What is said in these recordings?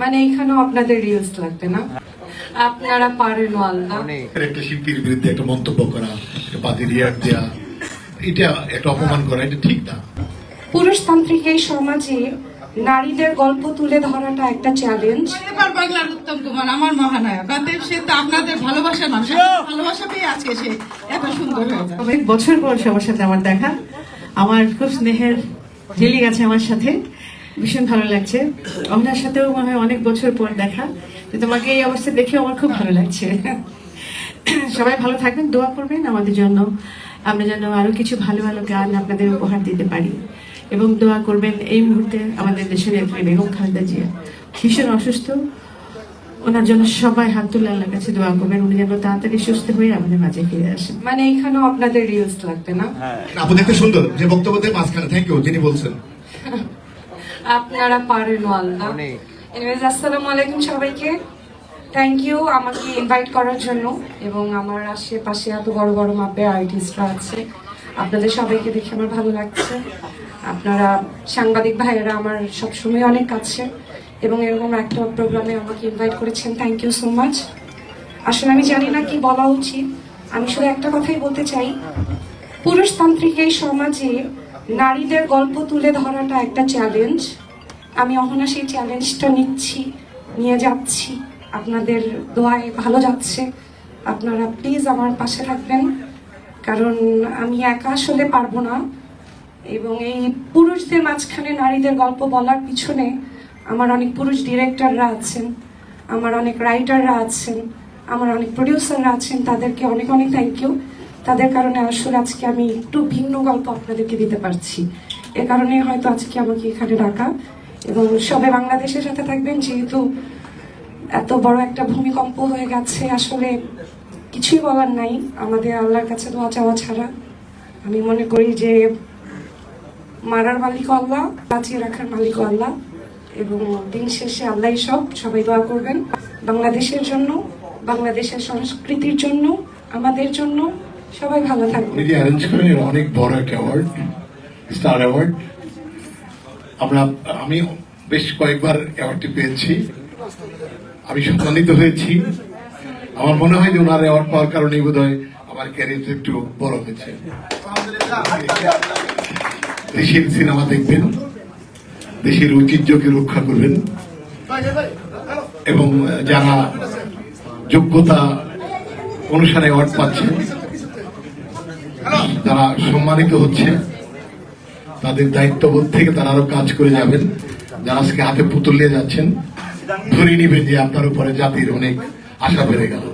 মানে এখানেও আপনাদের রিলস লাগবে না? আপনারা পারেন আল্লাহ একটা শিল্পীর বিরুদ্ধে একটা মন্তব্য করা একটা বাদে রিয়াক্ট দেওয়া এটা একটা অপমান করা এটা ঠিক না। পুরুষতান্ত্রিক এই সমাজে নারীদের গল্প তুলে ধরাটা একটা চ্যালেঞ্জ এবার বাংলার উত্তম কুমার আমার মহানায়ক। অতএব সে তো আপনাদের ভালোবাসার মানুষ। ভালোবাসা পেয়ে আজকে সে এত সুন্দর হয়েছে অনেক বছর পর সবার সাথে আমার দেখা। আমার খুব স্নেহের জেলি গেছে আমার সাথে। ভীষণ ভালো লাগছে। আপনার সাথেও মনে হয় অনেক বছর পর দেখা। তো তোমাকে এই অবস্থা দেখে আমার খুব ভালো লাগছে। সবাই ভালো থাকবেন দোয়া করবেন আমাদের জন্য। আমরা যেন আরও কিছু ভালো ভালো গান আপনাদের উপহার দিতে পারি। এবং দোয়া করবেন এই মুহূর্তে আমাদের দেশের নেত্রী বেগম খালেদা জিয়া। ভীষণ অসুস্থ। ওনার জন্য সবাই হাত তুলে আল্লাহর কাছে দোয়া করবেন। উনি যেন তাড়াতাড়ি সুস্থ হয়ে আমাদের মাঝে ফিরে আসেন। মানে এখানেও আপনাদের রিলস লাগবে না? আপু দেখতে সুন্দর। যে বক্তব্য দিয়ে মাঝখানে থ্যাংক ইউ যিনি বলছেন। আপনারা পারেন আল্লাহ। এনিওয়েজ আসসালামু আলাইকুম সবাইকে। থ্যাংক ইউ আমাকে ইনভাইট করার জন্য এবং আমার আশেপাশে এত বড় বড় মাপের আর্টিস্টরা আছে। আপনাদের সবাইকে দেখে আমার ভালো লাগছে। আপনারা সাংবাদিক ভাইয়েরা আমার সবসময় অনেক কাছে এবং এরকম একটা প্রোগ্রামে আমাকে ইনভাইট করেছেন। থ্যাংক ইউ সো মাচ আসলে আমি জানি না কি বলা উচিত। আমি শুধু একটা কথাই বলতে চাই। পুরুষতান্ত্রিক এই সমাজে নারীদের গল্প তুলে ধরাটা একটা চ্যালেঞ্জ আমি অহনা সেই চ্যালেঞ্জটা নিচ্ছি, নিয়ে যাচ্ছি। আপনাদের দোয়ায় ভালো যাচ্ছে। আপনারা প্লিজ আমার পাশে থাকবেন, কারণ আমি একা আসলে পারব না। এবং এই পুরুষদের মাঝখানে নারীদের গল্প বলার পিছনে আমার অনেক পুরুষ ডিরেক্টররা আছেন, আমার অনেক রাইটাররা আছেন, আমার অনেক প্রডিউসাররা আছেন, তাদেরকে অনেক অনেক থ্যাংক ইউ তাদের কারণে আসলে আজকে আমি একটু ভিন্ন গল্প আপনাদেরকে দিতে পারছি। এ কারণে হয়তো আজকে আমাকে এখানে ডাকা। এবং সবে বাংলাদেশের সাথে থাকবেন, যেহেতু এত বড় একটা ভূমিকম্প হয়ে গেছে, আসলে কিছুই বলার নাই। আমাদের আল্লাহর কাছে দোয়া চাওয়া ছাড়া। আমি মনে করি যে মারার মালিক আল্লাহ, বাঁচিয়ে রাখার মালিক আল্লাহ, এবং দিন শেষে আল্লাহ সব, সবাই দোয়া করবেন। বাংলাদেশের জন্য, বাংলাদেশের সংস্কৃতির জন্য, আমাদের জন্য সবাই ভালো এর অনেক বড় একটা অ্যাওয়ার্ড স্টার অ্যাওয়ার্ড আমরা, আমি বেশ কয়েকবার অ্যাওয়ার্ডটি পেয়েছি। আমি সম্মানিত হয়েছি। আমার মনে হয় যে ওনার অ্যাওয়ার্ড পাওয়ার কারণেই বোধ হয় আমার ক্যারিয়ার একটু বড় হয়েছে। দেশের সিনেমা দেখবেন, দেশের ঐতিহ্যকে রক্ষা করবেন, এবং যারা যোগ্যতা অনুসারে অ্যাওয়ার্ড পাচ্ছেন তারা সম্মানিত হচ্ছে তাদের দায়িত্ববোধ থেকে তারা আরও কাজ করে যাবেন। যারা আজকে হাতে পুতুল নিয়ে যাচ্ছেন ধরে নিবেন যে আপনার উপরে জাতির অনেক আশা বেড়ে গেল।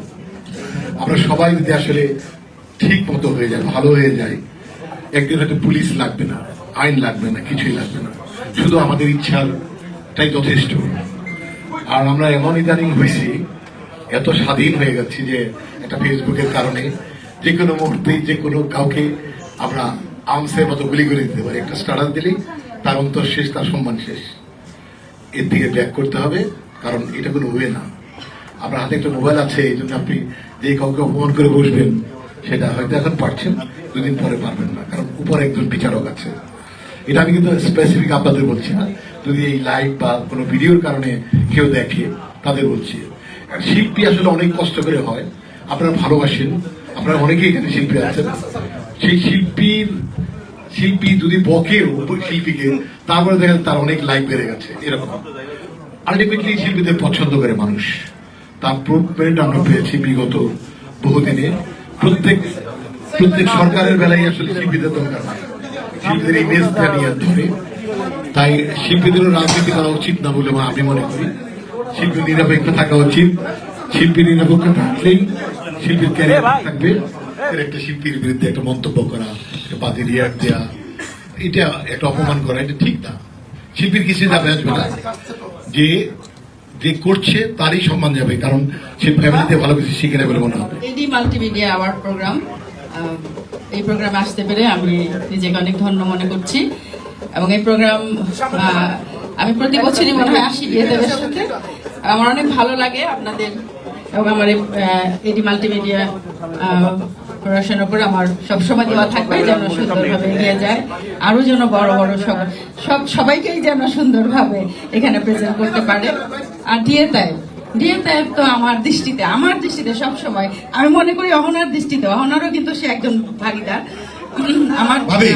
আমরা সবাই যদি আসলে ঠিক মতো হয়ে যায়, ভালো হয়ে যায়, একদিন হয়তো পুলিশ লাগবে না, আইন লাগবে না, কিছুই লাগবে না। শুধু আমাদের ইচ্ছারটাই যথেষ্ট। আর আমরা এমন ইদানিং হয়েছি, এত স্বাধীন হয়ে গেছি যে একটা ফেসবুকের কারণে যে কোনো মুহূর্তেই যে কোনো কাউকে আমরা আমসের মতো গুলি করে দিতে পারি। একটা স্টার্টার দিলেই তার অন্তর শেষ, তার সম্মান শেষ। এর দিকে ব্যাক করতে হবে, কারণ এটা কোনো ওয়ে না। আপনার হাতে একটা মোবাইল আছে, এই জন্য আপনি যে কাউকে অপমান করে বসবেন, সেটা হয়তো এখন পারছেন, দুদিন পরে পারবেন না, কারণ উপরে একজন বিচারক আছে। এটা আমি কিন্তু স্পেসিফিক আপনাদের বলছি না। যদি এই লাইভ বা কোনো ভিডিওর কারণে কেউ দেখে, তাদের বলছি। শিল্পী আসলে অনেক কষ্ট করে হয়। আপনারা ভালোবাসেন। আপনারা অনেকেই এখানে শিল্পী আছেন। সেই শিল্পীর শিল্পী যদি বকেও শিল্পীকে, তারপরে দেখেন তার অনেক লাইক বেড়ে গেছে, এরকম। আলটিমেটলি শিল্পীদের পছন্দ করে মানুষ। তার প্রুভমেন্ট আমরা পেয়েছি বিগত বহুদিনে। প্রত্যেক প্রত্যেক সরকারের বেলায় আসলে শিল্পীদের দরকার শিল্পীদের ইমেজ নিয়ে ধরে। তাই শিল্পীদেরও রাজনীতি করা উচিত না বলে আমি মনে করি। শিল্পী নিরপেক্ষ থাকা উচিত। শিল্পী নিরপেক্ষ থাকলেই শিল্পীর ক্যারিয়ার থাকবে। একটা শিল্পীর বিরুদ্ধে একটা মন্তব্য করা বাদে রিয়াক্ট দেওয়া এটা একটা অপমান করা, এটা ঠিক না। শিল্পীর কিছু যাবে আসবে না? যে যে করছে, তারই সম্মান যাবে, কারণ সে ফ্যামিলিতে ভালো কিছু শিখে নেবে মনে হবে। এডি মাল্টিমিডিয়া অ্যাওয়ার্ড প্রোগ্রাম এই প্রোগ্রামে আসতে পেরে আমি নিজেকে অনেক ধন্য মনে করছি। এবং এই প্রোগ্রাম আমি প্রতি বছরই মনে হয় আসি বিয়েদের সাথে। আমার অনেক ভালো লাগে আপনাদের এবং আমার এডি মাল্টিমিডিয়া পড়াশোনা উপর আমার সবসময় দেওয়া থাকবে যেন সুন্দরভাবে এগিয়ে যায়। আরও যেন বড় বড় সব সব সবাইকেই যেন সুন্দরভাবে এখানে প্রেজেন্ট করতে পারে। আর দিয়ে তাই ডিএম তাই তো আমার দৃষ্টিতে আমার দৃষ্টিতে সব সময় আমি মনে করি অহনার দৃষ্টিতে অহনারও কিন্তু সে একজন ভাগিদার। আমার ভাবি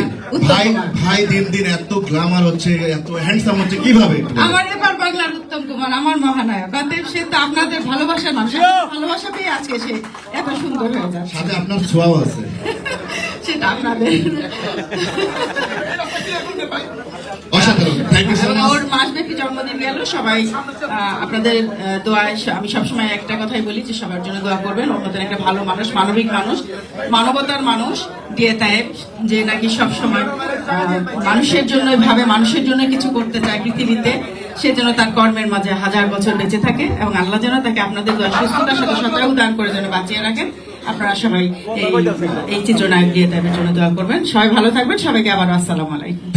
ভাই। ভাই দিন দিন এত গ্ল্যামার হচ্ছে এত হ্যান্ডসাম হচ্ছে কীভাবে আমার এবার বাংলার উত্তম কুমার আমার মহানায়ক। অতএব সে তো আপনাদের ভালোবাসা মানুষ ভালোবাসা পেয়ে আজকে সে এত সুন্দর হয়ে যাচ্ছে। সাথে আপনার ছোঁয়াও আছে। সেটা আপনাদের। একটা কথাই বলি যে সবার জন্য দোয়া করবেন। একটা ভালো মানুষ, মানবিক মানুষ, মানবতার মানুষ তাই যে নাকি সবসময় মানুষের জন্য ভাবে মানুষের জন্য কিছু করতে চায় পৃথিবীতে, সে যেন তার কর্মের মাঝে হাজার বছর বেঁচে থাকে এবং আল্লাহ যেন তাকে আপনাদের দোয়া সুস্থতার সাথে সতর্ক দান করে যেন বাঁচিয়ে রাখেন। আপনারা সবাই এই চিত্রনায়ক দিয়ে তাদের জন্য দোয়া করবেন। সবাই ভালো থাকবেন। সবাইকে আবার আসসালামু আলাইকুম।